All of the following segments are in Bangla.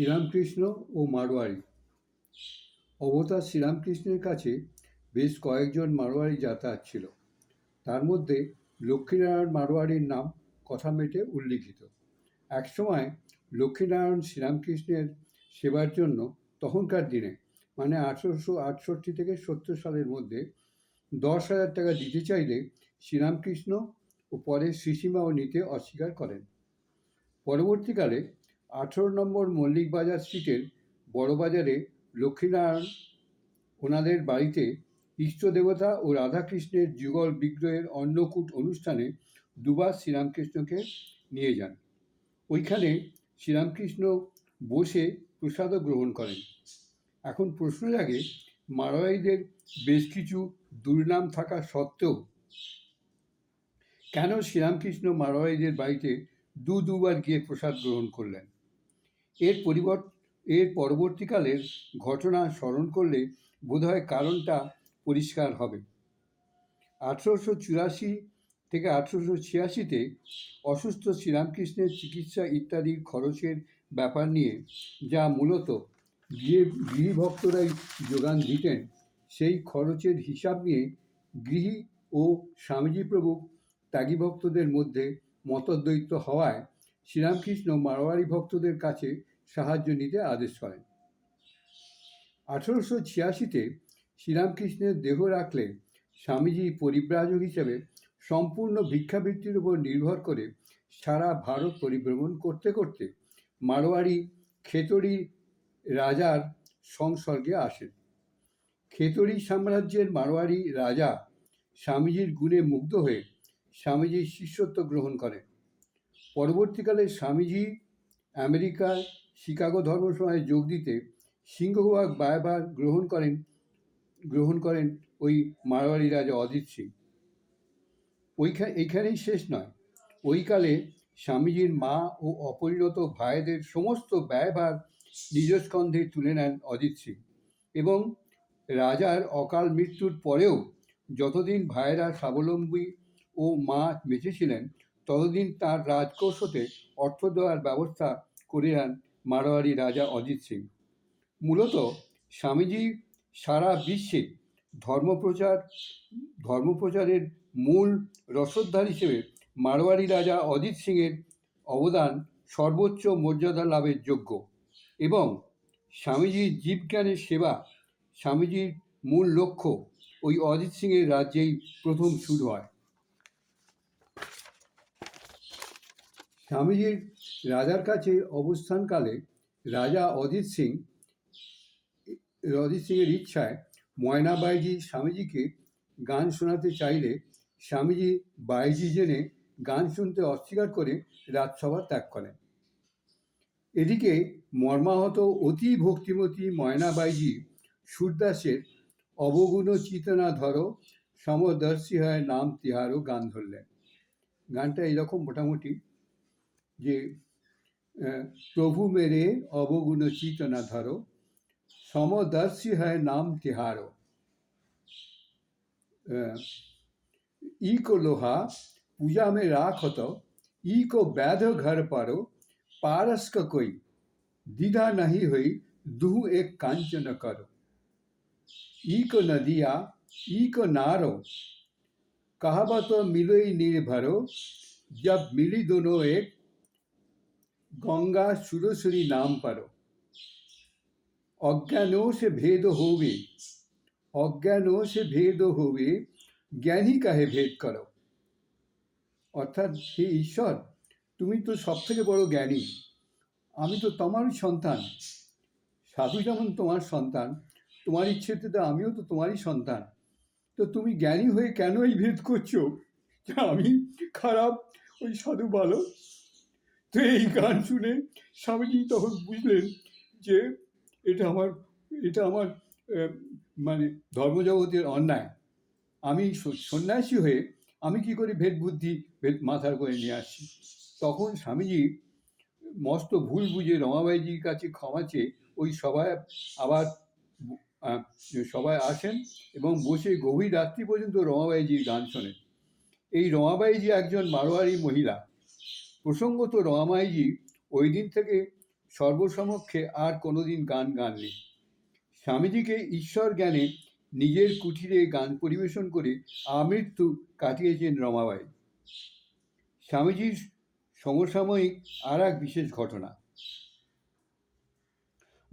শ্রীরামকৃষ্ণ ও মারোয়ারি। অবতার শ্রীরামকৃষ্ণের কাছে বেশ কয়েকজন মারোয়ারি যাতায়াত ছিল। তার মধ্যে লক্ষ্মীনারায়ণ মারোয়ারির নাম কথা মেটে উল্লিখিত। একসময় লক্ষ্মীনারায়ণ শ্রীরামকৃষ্ণের সেবার জন্য তখনকার দিনে মানে আঠেরোশো আটষট্টি থেকে সত্তর সালের মধ্যে, দশ হাজার টাকা দিতে চাইলে শ্রীরামকৃষ্ণ ও পরে শ্রীসীমাও নিতে অস্বীকার করেন। পরবর্তীকালে আঠেরো নম্বর মল্লিক বাজার স্ট্রিটের বড়বাজারে লক্ষ্মীনারায়ণ ওনাদের বাড়িতে ইষ্ট দেবতা ও রাধাকৃষ্ণের যুগল বিগ্রহের অন্নকূট অনুষ্ঠানে দুবার শ্রীরামকৃষ্ণকে নিয়ে যান। ওইখানে শ্রীরামকৃষ্ণ বসে প্রসাদও গ্রহণ করেন। এখন প্রশ্ন জাগে মারোয়ারিদের বেশ কিছু দুর্নাম থাকা সত্ত্বেও কেন শ্রীরামকৃষ্ণ মারোয়ারিদের বাড়িতে দু দুবার গিয়ে প্রসাদ গ্রহণ করলেন? এর পরিবর্ত এর পরবর্তীকালের ঘটনা স্মরণ করলে বোধহয় কারণটা পরিষ্কার হবে। আঠেরোশো চুরাশি থেকে আঠেরোশো ছিয়াশিতে অসুস্থ শ্রীরামকৃষ্ণের চিকিৎসা ইত্যাদির খরচের ব্যাপার নিয়ে যা মূলত গৃহে, গৃহভক্তরাই যোগান দিতেন, সেই খরচের হিসাব নিয়ে গৃহী ও স্বামীজি প্রভু ত্যাগী ভক্তদের মধ্যে মতদ্বৈত হওয়ায় শ্রীরামকৃষ্ণ মারোয়ারি ভক্তদের কাছে সাহায্য নিতে আদেশ করেন। আঠারোশো ছিয়াশিতে শ্রীরামকৃষ্ণের দেহ রাখলে স্বামীজি পরিব্রাজক হিসেবে সম্পূর্ণ ভিক্ষাবৃত্তির উপর নির্ভর করে সারা ভারত পরিভ্রমণ করতে করতে মারোয়ারি খেতড়ি রাজার সংসর্গে আসেন। খেতড়ি সাম্রাজ্যের মারোয়ারি রাজা স্বামীজির গুণে মুগ্ধ হয়ে স্বামীজির শিষ্যত্ব গ্রহণ করেন। পরবর্তীকালে স্বামীজি আমেরিকা শিকাগো ধর্মসভায় যোগ দিতে সিংহভাগ বায়বার গ্রহণ করেন গ্রহণ করেন ওই মারোয়ারি রাজা অজিত সিং। ওইখানে এইখানেই শেষ নয়। ওইকালে স্বামীজির মা ও অপরিণত ভাইদের সমস্ত ব্যয়ভার নিজ স্কন্ধে তুলে নেন অজিত সিং এবং রাজার অকাল মৃত্যুর পরেও যতদিন ভাইয়েরা স্বাবলম্বী ও মা বেঁচেছিলেন ততদিন তার রাজকোষতে অর্থ দেওয়ার ব্যবস্থা করে নেন মারোয়ারি রাজা অজিত সিং। মূলত স্বামীজি সারা বিশ্বে ধর্মপ্রচার, ধর্মপ্রচারের মূল রসদধার হিসেবে মারোয়ারি রাজা অজিত সিংয়ের অবদান সর্বোচ্চ মর্যাদা লাভের যোগ্য এবং স্বামীজির জীবজ্ঞানের সেবা স্বামীজির মূল লক্ষ্য ওই অজিত সিংয়ের রাজ্যেই প্রথম শুরু হয়। স্বামীজির রাজার কাছে অবস্থানকালে রাজা অজিত সিং, অজিত সিংয়ের ইচ্ছায় ময়না বাইজি স্বামীজিকে গান শোনাতে চাইলে স্বামীজি বাইজি জেনে গান শুনতে অস্বীকার করে রাজসভা ত্যাগ করেন। এদিকে মর্মাহত অতি ভক্তিমতী ময়না বাইজি সুরদাসের অবগুণ চিতনা ধরো সমদর্শী হয় নাম তিহারও গান ধরলেন। গানটা এরকম মোটামুটি যে আহ, প্রভু মেরে অবগুণ চিতনা ধরো সমদর্শী হয় নাম তিহারো আহ, ई को लोहा पूजा में राख तो ई को वैध घर पारो पारस का कोई दीदा नहीं हुई दुह एक कांचन करो ई को नदिया ई को नारो कहावा तो मिलो ही निर्भरो जब मिली दोनों एक গঙ্গা সুরসুরি নাম পারো। অজ্ঞানও সে ভেদ হবে অজ্ঞানও সে ভেদ হবে জ্ঞানী কাহে ভেদ করো? অর্থাৎ, হে ঈশ্বর, তুমি তো সব থেকে বড় জ্ঞানী, আমি তো তোমারই সন্তান। সাধু যেমন তোমার সন্তান, তোমার ইচ্ছেতে তো আমিও তো তোমারই সন্তান। তো তুমি জ্ঞানী হয়ে কেন এই ভেদ করছ? আমি খারাপ, ওই সাধু বলো তো এই গান শুনে স্বামীজি তখন বুঝলেন যে এটা আমার এটা আমার মানে ধর্মজগতের অন্যায়। আমি সন্ন্যাসী হয়ে আমি কি করে ভেদ বুদ্ধি, ভেদ মাথার করে নিয়ে আসছি? তখন স্বামীজি মস্ত ভুল বুঝে রমাবাইজির কাছে ক্ষমা চেয়ে ওই সবাই আবার সবাই আসেন এবং বসে গভীর রাত্রি পর্যন্ত রমাবাইজির গান শোনেন। এই রমাবাইজি একজন মারোয়ারি মহিলা। প্রসঙ্গত রমাবাইজি ওই দিন থেকে সর্বসমক্ষে আর কোনোদিন গান গাননি। স্বামীজিকে ঈশ্বর জ্ঞানে নিজের কুঠিরে গান পরিবেশন করে আমৃত্যু কাটিয়েছেন রমাবাই। স্বামীজির সমসাময়িক আর এক বিশেষ ঘটনা।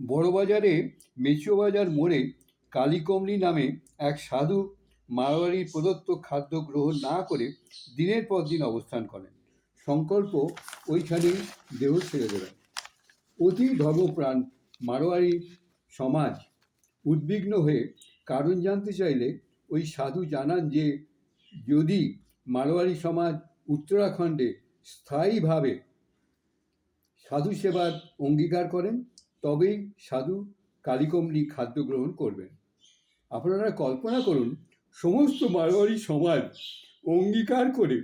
বড়বাজারে মেচুবাজার মোড়ে কালীকমলি নামে এক সাধু মারোয়ারি প্রদত্ত খাদ্য গ্রহণ না করে দিনের পর দিন অবস্থান করেন। সংকল্প ওইখানেই দেহ ছেড়ে দেবেন অতি ধর্মপ্রাণ মারোয়ারি সমাজ উদ্বিগ্ন হয়ে কারণ জানতে চাইলে ওই সাধু জানান যে, যদি মারোয়ারি সমাজ উত্তরাখণ্ডে স্থায়ীভাবে সাধু সেবার অঙ্গীকার করেন, তবেই সাধু কালিকমলি খাদ্য গ্রহণ করবেন। আপনারা কল্পনা করুন, সমস্ত মারোয়ারি সমাজ অঙ্গীকার করে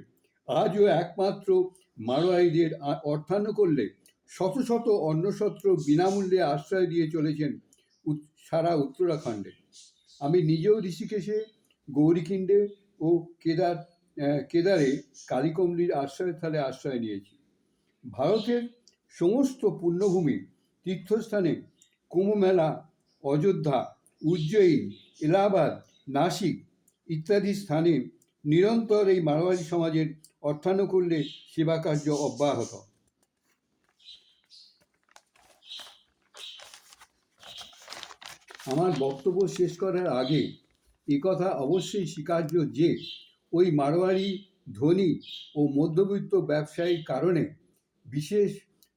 আজও একমাত্র মারোয়ারিদের আ- অর্থায়ন করলে শত শত অন্য অন্নসত্র বিনামূল্যে আশ্রয় দিয়ে চলেছেন সারা উত্তরাখণ্ডে। আমি নিজেও ঋষিকেশে, গৌরীকিণ্ডে ও কেদার কেদারে কালীকমলির আশ্রয়স্থলে আশ্রয় নিয়েছি। ভারতের সমস্ত পুণ্যভূমি তীর্থস্থানে কুম্ভমেলা, অযোধ্যা, উজ্জয়িন, এলাহাবাদ, নাসিক ইত্যাদি স্থানে নিরন্তর এই মারোয়ারি সমাজের অর্থানুকূল্যে সেবা কার্য অব্যাহত। আমার বক্তব্য শেষ করার আগে কথা অবশ্যই স্বীকার্য যে ওই মারোয়ারি ধনী ও মধ্যবিত্ত ব্যবসায়ীর কারণে বিশেষ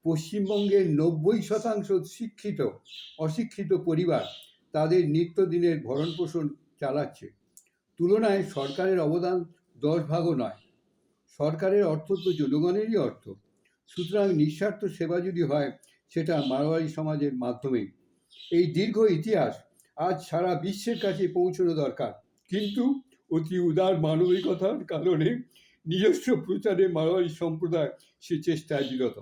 পশ্চিমবঙ্গের নব্বই শতাংশ শিক্ষিত, অশিক্ষিত পরিবার তাদের নিত্যদিনের ভরণ পোষণ চালাচ্ছে। তুলনায় সরকারের অবদান দশ ভাগও নয়। সরকারের অর্থ তো জনগণেরই অর্থ। সুতরাং নিঃস্বার্থ সেবা যদি হয়, সেটা মারোয়ারি সমাজের মাধ্যমেই। এই দীর্ঘ ইতিহাস আজ সারা বিশ্বের কাছে পৌঁছানো দরকার। কিন্তু অতি উদার মানবিকতার কারণে নিজস্ব প্রচারে মারোয়ারি সম্প্রদায় সে চেষ্টায় বিরত।